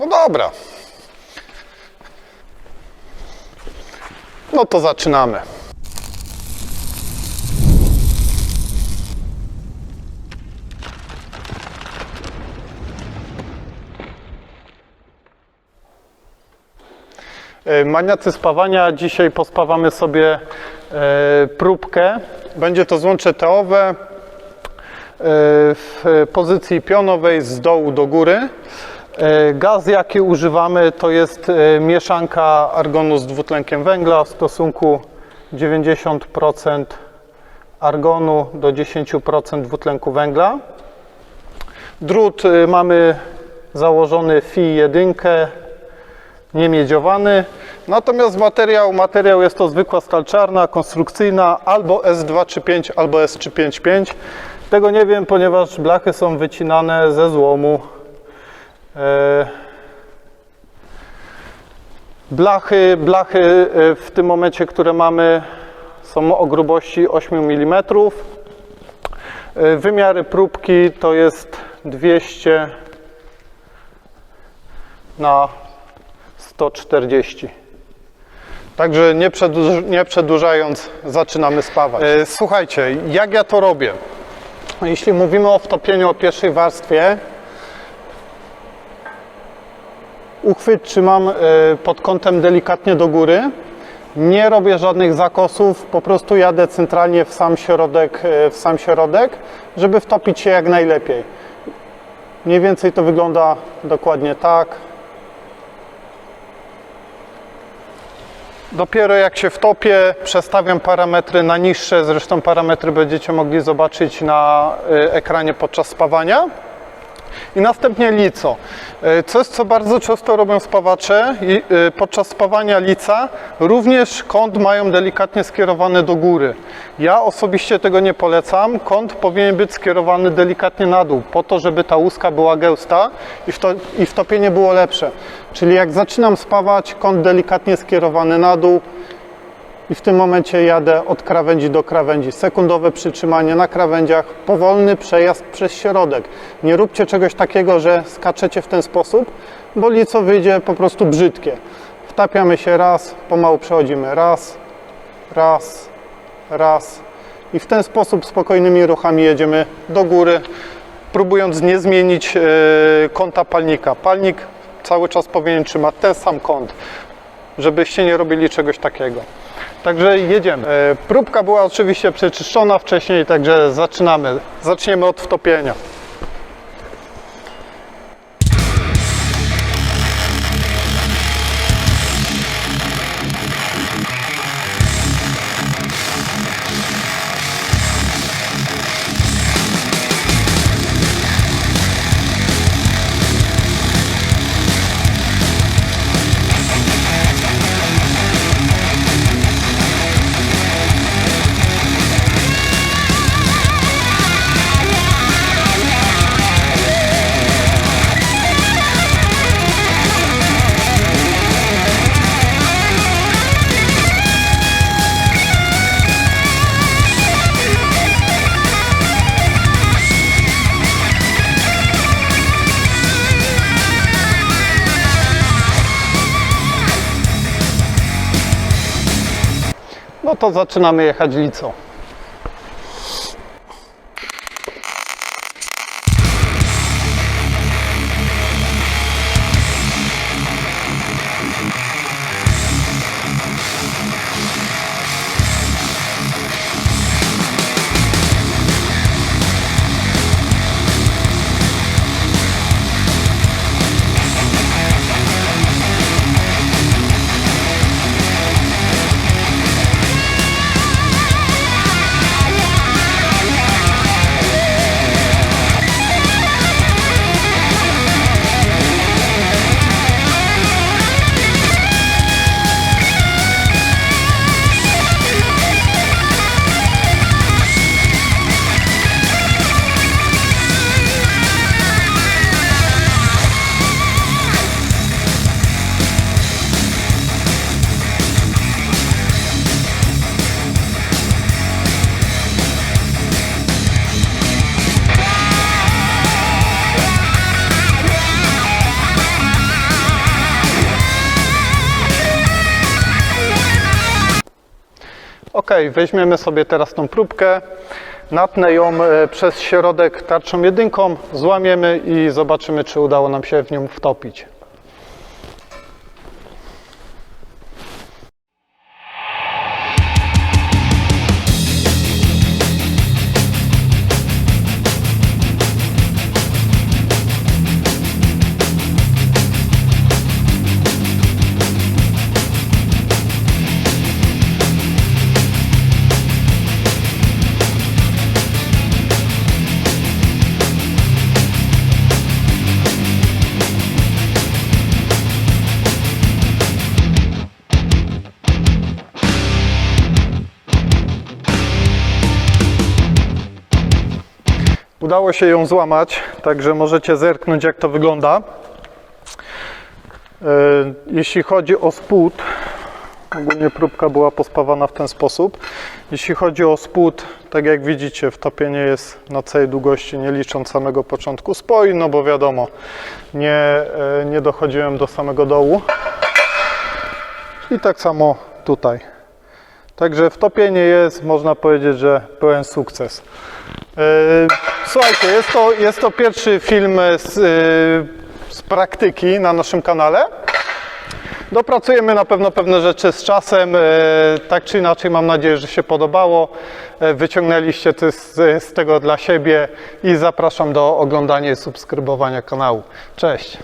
No dobra. No to zaczynamy. E, Maniacy spawania, dzisiaj pospawamy sobie e, próbkę. Będzie to złącze teowe e, w pozycji pionowej z dołu do góry. E, Gaz jaki używamy to jest e, mieszanka argonu z dwutlenkiem węgla w stosunku 90% argonu do 10% dwutlenku węgla. Drut e, mamy założony FI 1, niemiedziowany. Natomiast materiał, materiał jest to zwykła stal czarna, konstrukcyjna, albo S235, albo S355. Tego nie wiem, ponieważ blachy są wycinane ze złomu. E, Blachy, blachy e, w tym momencie, które mamy, są o grubości 8 mm. E, Wymiary próbki to jest 200 na 140. Także nie, przedłuż, nie przedłużając, zaczynamy spawać. Słuchajcie, jak ja to robię? Jeśli mówimy o wtopieniu o pierwszej warstwie, uchwyt trzymam e, pod kątem delikatnie do góry. Nie robię żadnych zakosów, po prostu jadę centralnie w sam środek, e, w sam środek, żeby wtopić się jak najlepiej. Mniej więcej to wygląda dokładnie tak. Dopiero jak się wtopię, przestawiam parametry na niższe, zresztą parametry będziecie mogli zobaczyć na y, ekranie podczas spawania. I następnie lico. Y, Coś, co bardzo często robią spawacze, y, podczas spawania lica również kąt mają delikatnie skierowany do góry. Ja osobiście tego nie polecam. Kąt powinien być skierowany delikatnie na dół, po to, żeby ta łuska była gęsta i, wto, i wtopienie było lepsze. Czyli jak zaczynam spawać, kąt delikatnie skierowany na dół, i w tym momencie jadę od krawędzi do krawędzi. Sekundowe przytrzymanie na krawędziach, powolny przejazd przez środek. Nie róbcie czegoś takiego, że skaczecie w ten sposób, bo lico wyjdzie po prostu brzydkie. Wtapiamy się raz, pomału przechodzimy raz, raz, raz i w ten sposób spokojnymi ruchami jedziemy do góry, próbując nie zmienić e, kąta palnika. Palnik cały czas powinien trzymać ten sam kąt żebyście nie robili czegoś takiego. Także jedziemy. E, Próbka była oczywiście przeczyszczona wcześniej, także zaczynamy. Zaczniemy od wtopienia. To zaczynamy jechać licą. Ok, weźmiemy sobie teraz tą próbkę, natnę ją e, przez środek tarczą jedynką, złamiemy i zobaczymy, czy udało nam się w nią wtopić. Udało się ją złamać, także możecie zerknąć jak to wygląda. E, Jeśli chodzi o spód, ogólnie próbka była pospawana w ten sposób. Jeśli chodzi o spód, tak jak widzicie, wtopienie jest na całej długości, nie licząc samego początku spoi, no bo wiadomo, nie, e, nie dochodziłem do samego dołu. I tak samo tutaj. Także wtopienie jest, można powiedzieć, że pełen sukces. E, Słuchajcie, jest to, jest to pierwszy film z, e, z praktyki na naszym kanale. Dopracujemy na pewno pewne rzeczy z czasem. e, Tak czy inaczej, mam nadzieję, że się podobało. E, Wyciągnęliście coś z, z tego dla siebie i zapraszam do oglądania i subskrybowania kanału. Cześć!